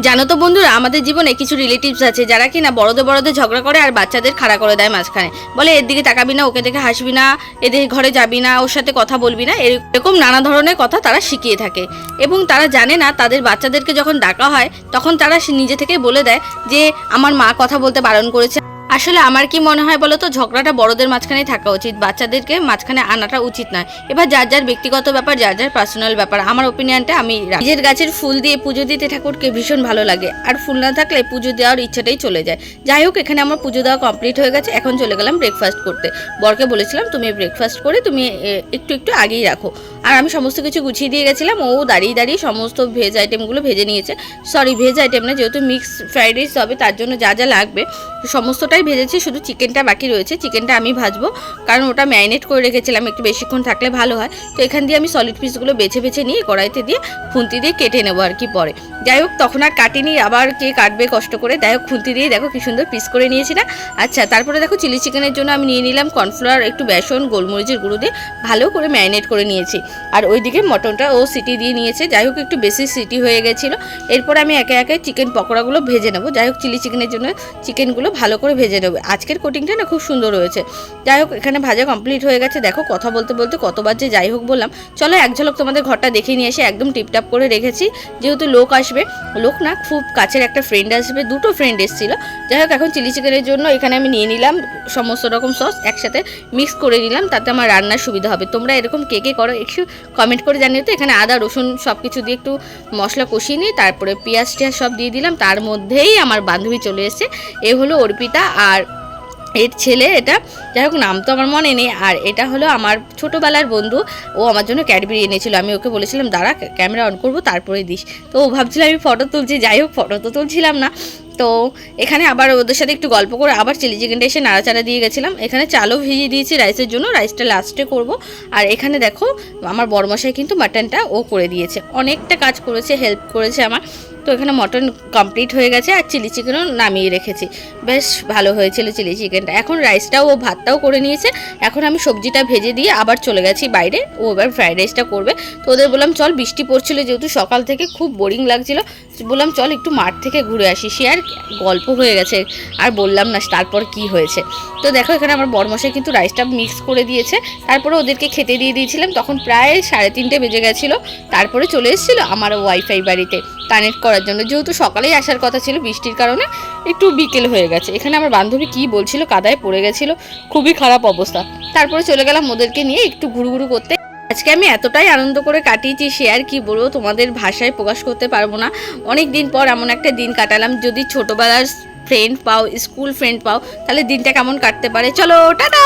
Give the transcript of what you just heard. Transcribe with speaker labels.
Speaker 1: জানো তো বন্ধুরা, আমাদের জীবনে কিছু রিলেটিভস আছে যারা কিনা বড়দের বড়দের ঝগড়া করে আর বাচ্চাদের খাড়া করে দেয় মাঝখানে। বলে, এর দিকে তাকাবি না, ওকে দেখে হাসবি না, এদের ঘরে যাবি না, ওর সাথে কথা বলবি না। এরকম নানা ধরনের কথা তারা শিখিয়ে থাকে। এবং তারা জানে না, তাদের বাচ্চাদেরকে যখন ডাকা হয়, তখন তারা নিজে থেকে বলে দেয় যে, আমার মা কথা বলতে বারণ করেছে আসলে আমার কি মনে হয় বলো তো ঝগড়াটা বড়দের মাঝখানেই থাকা উচিত, বাচ্চাদেরকে মাঝখানে আনাটা উচিত নয়। এবার যার যার ব্যক্তিগত ব্যাপার, যার যার পার্সোনাল ব্যাপার, আমার ওপিনিয়নটা আমি নিজের গাছের ফুল দিয়ে পুজো দিতে ঠাকুরকে ভীষণ ভালো লাগে, আর ফুল না থাকলে পুজো দেওয়ার ইচ্ছাটাই চলে যায়। যাই হোক, এখানে আমার পুজো দেওয়া কমপ্লিট হয়ে গেছে, এখন চলে গেলাম ব্রেকফাস্ট করতে। বরকে বলেছিলাম, তুমি ব্রেকফাস্ট করে তুমি একটু একটু আগেই রাখো। আর আমি সমস্ত কিছু গুছিয়ে দিয়ে গেছিলাম। ও দাঁড়িয়ে দাঁড়িয়ে সমস্ত ভেজ আইটেমগুলো ভেজে নিয়েছে। সরি ভেজ আইটেম না, যেহেতু মিক্স ফ্রাইড রাইস হবে, তার জন্য যা যা লাগবে, সমস্তটাই ভেজেছি, শুধু চিকেনটা বাকি রয়েছে। চিকেনটা আমি ভাজবো, কারণ ওটা ম্যারিনেট করে রেখেছিলাম, একটু বেশিক্ষণ থাকলে ভালো হয়। তো এখান দিয়ে আমি সলিড পিসগুলো বেছে বেছে নিয়ে কড়াইতে দিয়ে খুন্তি দিয়ে কেটে নেব আর কি পরে। যাই হোক, তখন আর কাটিনি, আবার কে কাটবে কষ্ট করে। যাই হোক, খুন্তি দিয়ে দেখো কি সুন্দর পিস করে নিয়েছি না। আচ্ছা তারপরে দেখো চিলি চিকেনের জন্য আমি নিয়ে নিলাম কর্নফ্লাওয়ার একটু বেসন, গোলমরিচের গুঁড়ো দিয়ে ভালো করে ম্যারিনেট করে নিয়েছি। আর ওইদিকে মটনটা ও সিটি দিয়ে নিয়েছে। যাই হোক, একটু বেশি সিটি হয়ে গেছিল। এরপর আমি একে একে চিকেন পকোড়াগুলো ভেজে নেব। যাই হোক চিলি চিকেনের জন্য চিকেনগুলো ভালো করে ভেজে নেব। আজকের কোটিংটা না খুব সুন্দর হয়েছে। যাই হোক, এখানে ভাজা কমপ্লিট হয়ে গেছে। দেখো, কথা বলতে বলতে কতবার যে যাই হোক বললাম। চলো, এক ঝলক তোমাদের ঘরটা দেখে নিয়ে এসে একদম টিপটাপ করে রেখেছি। যেহেতু লোক আসবে, লোক না, খুব কাছের একটা ফ্রেন্ড আসবে, দুটো ফ্রেন্ড এসেছিল। যাই হোক, এখন চিলি চিকেনের জন্য এখানে আমি নিয়ে নিলাম সমস্ত রকম সস একসাথে মিক্স করে নিলাম। তাতে আমার রান্নার সুবিধা হবে। তোমরা এরকম কে কে করো, একটু কমেন্ট করে জানিও তো, এখানে আদা, রসুন সব কিছু দিয়ে একটু মশলা কষিয়ে নিই তারপরে পেঁয়াজ টিয়াজ সব দিয়ে দিলাম। তার মধ্যেই আমার বান্ধবী চলে এসছে। এ হলো অর্পিতা আর এর ছেলে এটা, যাই হোক, নাম তো আমার মনে নেই। আর এটা হলো আমার ছোটোবেলার বন্ধু। ও আমার জন্য ক্যাডবেরি এনেছিল। আমি ওকে বলেছিলাম, দাঁড়া ক্যামেরা অন করব তারপরে দিস। তো ও ভাবছিল, আমি ফটো তুলছি। যাই হোক ফটো তো তুলছিলাম না। তো এখানে আবার ওদের সাথে একটু গল্প করে আবার চিলি চিকেনটা এসে নাড়াচাড়া দিয়ে গেছিলাম। এখানে চালও ভিজিয়ে দিয়েছি রাইসের জন্য। রাইসটা লাস্টে করব। আর এখানে দেখো, আমার বড়মশাই কিন্তু মাটনটা ও করে দিয়েছে। অনেকটা কাজ করেছে হেল্প করেছে আমার। তো এখানে মটন কমপ্লিট হয়ে গেছে আর চিলি চিকেনও নামিয়ে রেখেছি। বেশ ভালো হয়েছিল চিলি চিকেনটা এখন রাইসটাও ও ভাতটাও করে নিয়েছে। এখন আমি সবজিটা ভেজে দিয়ে আবার চলে গেছি বাইরে। ও এবার ফ্রাইড রাইসটা করবে। তো ওদের বললাম, চল, বৃষ্টি পড়ছিল যেহেতু সকাল থেকে খুব বোরিং লাগছিল। বললাম, চল, একটু মাঠ থেকে ঘুরে আসি। সে আর গল্প হয়ে গেছে। আর বললাম না, তারপর কি হয়েছে? তো দেখো, এখানে আমার বরমশাই কিন্তু রাইসটা মিক্স করে দিয়েছে। তারপরে ওদেরকে খেতে দিয়ে দিয়েছিলাম। তখন প্রায় সাড়ে তিনটে বেজে গেছিল। তারপরে চলে এসেছিল আমার ওয়াইফাই বাড়িতে। কানেক্ট করার জন্য। যেহেতু সকালেই আসার কথা ছিল, বৃষ্টির কারণে একটু বিকেল হয়ে গেছে। এখানে আমার বান্ধবী কি বলছিল, কাদায় পড়ে গেছিল, খুবই খারাপ অবস্থা। তারপরে চলে গেলাম ওদেরকে নিয়ে একটু ঘুরুঘুরু করতে। আজকে আমি এতটাই আনন্দ করে কাটিয়েছি, সে আর কি বলব, তোমাদের ভাষায় প্রকাশ করতে পারব না। অনেক দিন পর এমন একটা দিন কাটালাম, যদি ছোটোবেলার ফ্রেন্ড পাও স্কুল ফ্রেন্ড পাও, তাহলে দিনটা কেমন কাটতে পারে? চলো, টাটা!